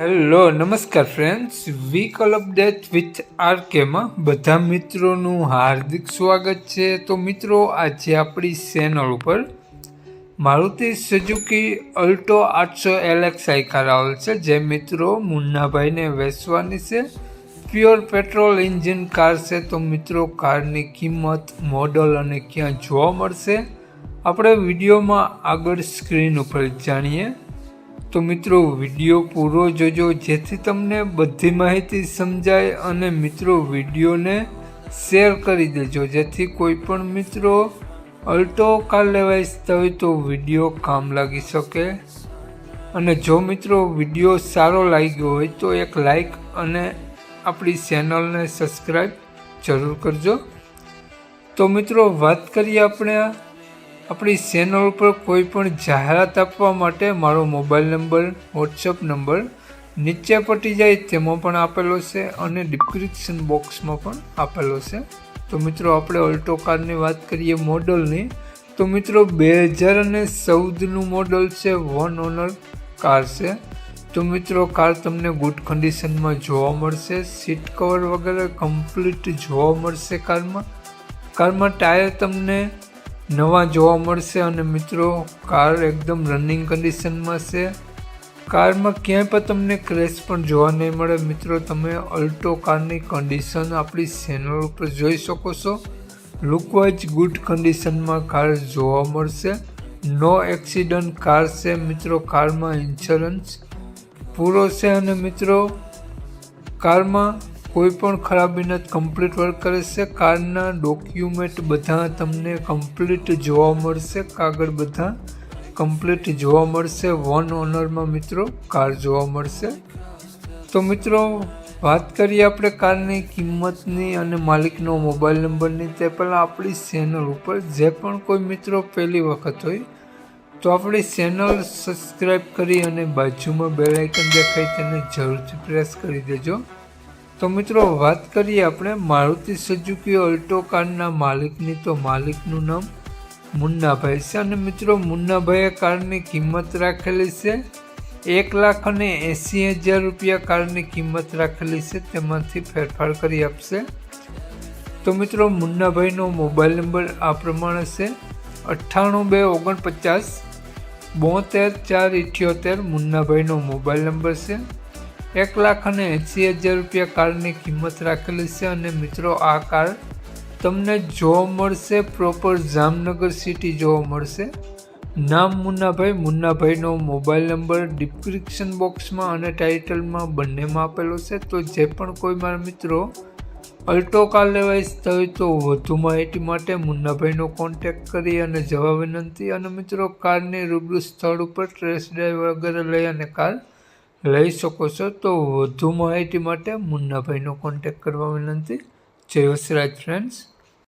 Hello નમસ્કાર friends vehicle update with આરકેમાં બધા મિત્રોનું હાર્દિક સ્વાગત છે. તો મિત્રો, આજે આપણી ચેનલ ઉપર મારુતિ સુઝુકી અલ્ટો આઠસો એલેક્સ આઈ કાર આવેલ છે. જે મિત્રો મુન્નાભાઈને વેચવાની છે. પ્યોર પેટ્રોલ એન્જિન કાર છે. તો મિત્રો કારની કિંમત મોડલ અને ક્યાં જોવા મળશે? આપણે વિડીયોમાં આગળ સ્ક્રીન ઉપર જાણીએ. તો મિત્રો, વીડિયો પૂરો જોજો, જેથી તમને બધી માહિતી સમજાય અને મિત્રો વિડીયોને શેર કરી દેજો. જેથી કોઈ પણ મિત્રો અલ્ટો કાર લેવા ઈચ્છતા હોય તો વીડિયો કામ લાગી શકે. અને જો મિત્રો વીડિયો સારો લાગ્યો હોય તો એક લાઈક અને આપણી ચેનલને સબસ્ક્રાઈબ જરૂર કરજો. તો મિત્રો, વાત કરીએ આપણે આપણી ચેનલ ઉપર કોઈ પણ જાહેરાત આપવા માટે મારો મોબાઈલ નંબર વોટ્સઅપ નંબર નીચે પટી જાય તેમાં પણ આપેલો છે અને ડિસ્ક્રિપ્શન બોક્સમાં પણ આપેલો છે. તો મિત્રો, આપણે ઓલ્ટો કારની વાત કરીએ મોડલની. તો મિત્રો, બે હજાર અને ચૌદનું મોડલ છે વન ઓનર કાર છે. તો મિત્રો કાર તમને ગુડ કન્ડિશનમાં જોવા મળશે. સીટ કવર વગેરે કમ્પ્લીટ જોવા મળશે કારમાં કારમાં ટાયર તમને નવા જોવા મળશે અને મિત્રો, કાર એકદમ રનિંગ કન્ડિશનમાં છે. કારમાં ક્યાંય પણ તમને ક્રેશ પણ જોવા નહીં મળે. મિત્રો, તમે અલ્ટો કારની કન્ડિશન આપણી ચેનલ ઉપર જોઈ શકો છો. લુકવાઇઝ ગુડ કન્ડિશનમાં કાર જોવા મળશે. નો એક્સિડન્ટ કાર છે, મિત્રો, કારમાં ઇન્સ્યોરન્સ પૂરો છે અને મિત્રો, કારમાં કોઈ પણ ખરાબી નથી કમ્પ્લીટ વર્ક કરે છે, કારના ડોક્યુમેન્ટ બધા તમને કમ્પ્લીટ જોવા મળશે, કાગળ બધા કમ્પ્લીટ જોવા મળશે વન ઓનરમાં મિત્રો કાર જોવા મળશે. તો મિત્રો, વાત કરીએ આપણે કારની કિંમતની અને માલિકનો મોબાઈલ નંબરની તે પહેલાં આપણી ચેનલ ઉપર જે પણ કોઈ મિત્રો પહેલી વખત હોય, તો આપણી ચેનલ સબસ્ક્રાઈબ કરી અને બાજુમાં બેલાઇકન દેખાય તેને જરૂરથી પ્રેસ કરી દેજો. તો મિત્રો, વાત કરીએ આપણે મારુતિ સુઝુકી અલ્ટો કારના માલિકની. તો માલિકનું નામ મુન્નાભાઈ છે અને મિત્રો, મુન્નાભાઈએ કારની કિંમત રાખેલી છે એક લાખ અને એંસી હજાર રૂપિયા કારની કિંમત રાખેલી છે. તેમાંથી ફેરફાર કરી આપશે. તો મિત્રો, મુન્નાભાઈનો મોબાઈલ નંબર આ પ્રમાણે છે. અઠ્ઠાણું બે ઓગણપચાસ બોતેર ચાર ઇઠ્યોતેર મુન્નાભાઈનો મોબાઈલ નંબર છે. એક લાખ અને એંસી હજાર રૂપિયા કારની કિંમત રાખેલી છે અને મિત્રો, આ કાર તમને જોવા મળશે. પ્રોપર જામનગર સિટી જોવા મળશે. નામ મુન્નાભાઈ. મુન્નાભાઈનો મોબાઈલ નંબર ડિસ્ક્રિપ્શન બોક્સમાં અને ટાઇટલમાં બંનેમાં આપેલો છે. તો જે પણ કોઈ મારા મિત્રો અલ્ટો કાર લેવા ઈચ્છતા હોય તો વધુ માહિતી માટે મુન્નાભાઈનો કોન્ટેક્ટ કરી અને જવા વિનંતી. અને મિત્રો, કારની રૂબરૂ સ્થળ ઉપર ટ્રેસ ડ્રાઈવ વગેરે લઈ અને કાર લઈ શકો છો. તો વધુ માહિતી માટે મુન્નાભાઈનો કોન્ટેક કરવા વિનંતી. જય વસરાજ ફ્રેન્ડ્સ